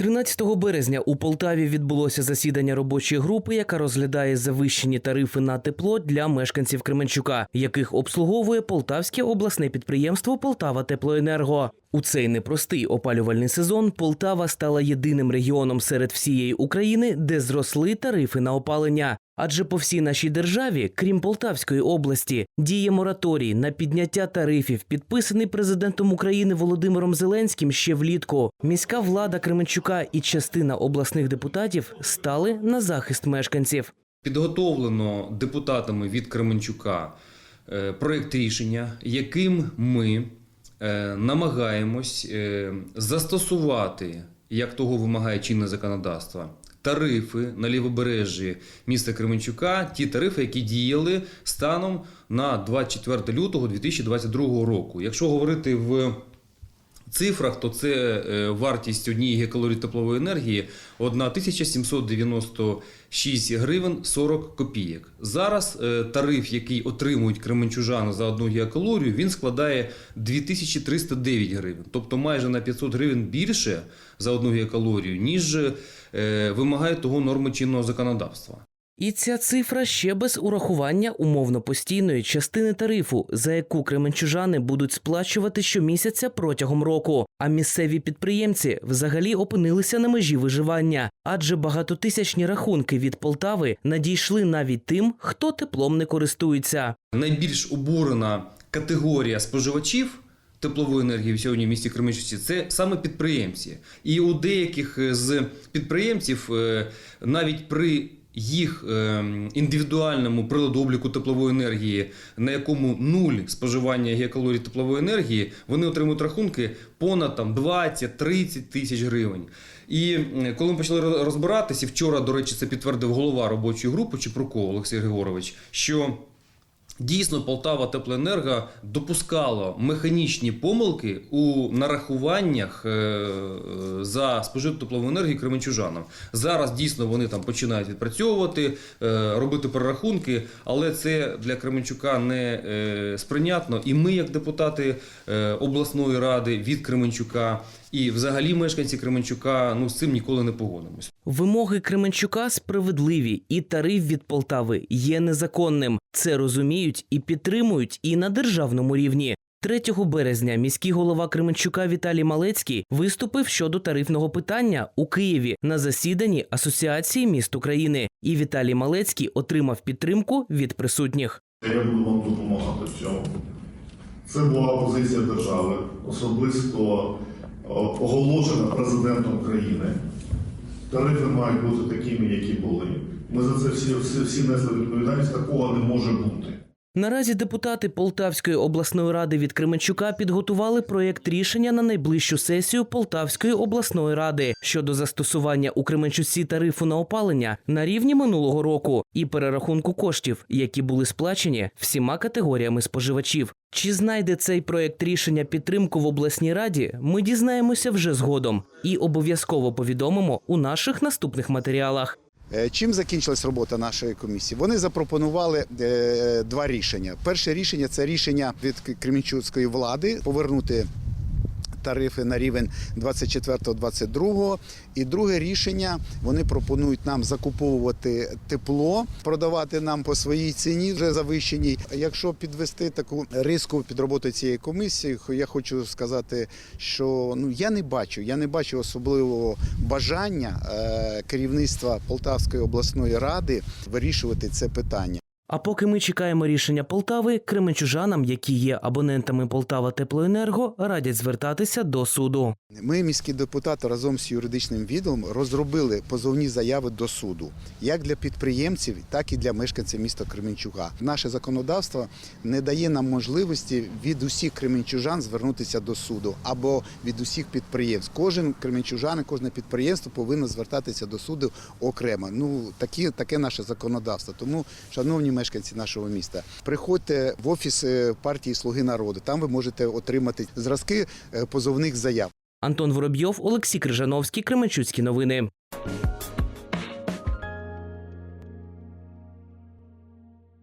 13 березня у Полтаві відбулося засідання робочої групи, яка розглядає завищені тарифи на тепло для мешканців Кременчука, яких обслуговує Полтавське обласне підприємство Полтава Теплоенерго. У цей непростий опалювальний сезон Полтава стала єдиним регіоном серед всієї України, де зросли тарифи на опалення. Адже по всій нашій державі, крім Полтавської області, діє мораторій на підняття тарифів, підписаний президентом України Володимиром Зеленським ще влітку. Міська влада Кременчука і частина обласних депутатів стали на захист мешканців. Підготовлено депутатами від Кременчука е, проєкт рішення, яким ми е, намагаємось е, застосувати, як того вимагає чинне законодавство, тарифи на лівобережжі міста Кременчука, ті тарифи, які діяли станом на 24 лютого 2022 року. Якщо говорити в цифрах, то це е, вартість однієї гігакалорії теплової енергії 1796 гривень 40 копійок. Зараз е, тариф, який отримують кременчужани за одну гігакалорію, він складає 2309 гривень, тобто майже на 500 гривень більше за одну гігакалорію, ніж е, вимагає того норми чинного законодавства. І ця цифра ще без урахування умовно постійної частини тарифу, за яку кременчужани будуть сплачувати щомісяця протягом року. А місцеві підприємці взагалі опинилися на межі виживання, адже багатотисячні рахунки від Полтави надійшли навіть тим, хто теплом не користується. Найбільш обурена категорія споживачів теплової енергії сьогодні в місті Кременчуці це саме підприємці. І у деяких з підприємців е, навіть при їх е, індивідуальному приладу обліку теплової енергії, на якому нуль споживання гігакалорій теплової енергії, вони отримують рахунки понад там 20-30 тисяч гривень. І коли ми почали роз- розбиратися, вчора, до речі, це підтвердив голова робочої групи Чепруков Олексій Григорович, що Дійсно, Полтава Теплоенерго допускало механічні помилки у нарахуваннях е, е, за спожиту теплову енергію кременчужанам. Зараз дійсно вони там починають відпрацьовувати, е, робити перерахунки, але це для Кременчука не сприйнятно. І ми, як депутати обласної ради від Кременчука, і взагалі мешканці Кременчука, ну з цим ніколи не погодимось. Вимоги Кременчука справедливі, і тариф від Полтави є незаконним. Це розуміють і підтримують і на державному рівні. 3 березня міський голова Кременчука Віталій Малецький виступив щодо тарифного питання у Києві на засіданні Асоціації міст України. І Віталій Малецький отримав підтримку від присутніх. Я буду вам допомагати в цьому. Це була позиція держави, особисто оголошена президентом країни. Тарифи мають бути такими, які були. Ми за це всі, всі, всі несли відповідальність, такого не може бути. Наразі депутати Полтавської обласної ради від Кременчука підготували проєкт рішення на найближчу сесію Полтавської обласної ради щодо застосування у Кременчуці тарифу на опалення на рівні минулого року і перерахунку коштів, які були сплачені всіма категоріями споживачів. Чи знайде цей проєкт рішення підтримку в обласній раді? Ми дізнаємося вже згодом і обов'язково повідомимо у наших наступних матеріалах. Е, Чим закінчилась робота нашої комісії? Вони запропонували е, два рішення. Перше рішення це рішення від кремінчуцької влади повернути тарифи на рівень 24-22. І друге рішення вони пропонують нам закуповувати тепло, продавати нам по своїй ціні вже завищеній. Якщо підвести таку риску під роботою цієї комісії, я хочу сказати, що ну я не бачу, я не бачу особливого бажання е, керівництва Полтавської обласної ради вирішувати це питання. А поки ми чекаємо рішення Полтави, кременчужанам, які є абонентами Полтава Теплоенерго, радять звертатися до суду. Ми, міські депутати, разом з юридичним відділом розробили позовні заяви до суду, як для підприємців, так і для мешканців міста Кременчуга. Наше законодавство не дає нам можливості від усіх кременчужан звернутися до суду або від усіх підприємств. Кожен кременчужан, кожне підприємство повинно звертатися до суду окремо. Ну такі таке наше законодавство. Тому, шановні мешканці нашого міста, приходьте в офіс е, партії Слуги народу. Там ви можете отримати зразки е, позовних заяв. Антон Воробйов, Олексій Крижановський, Кременчуцькі новини.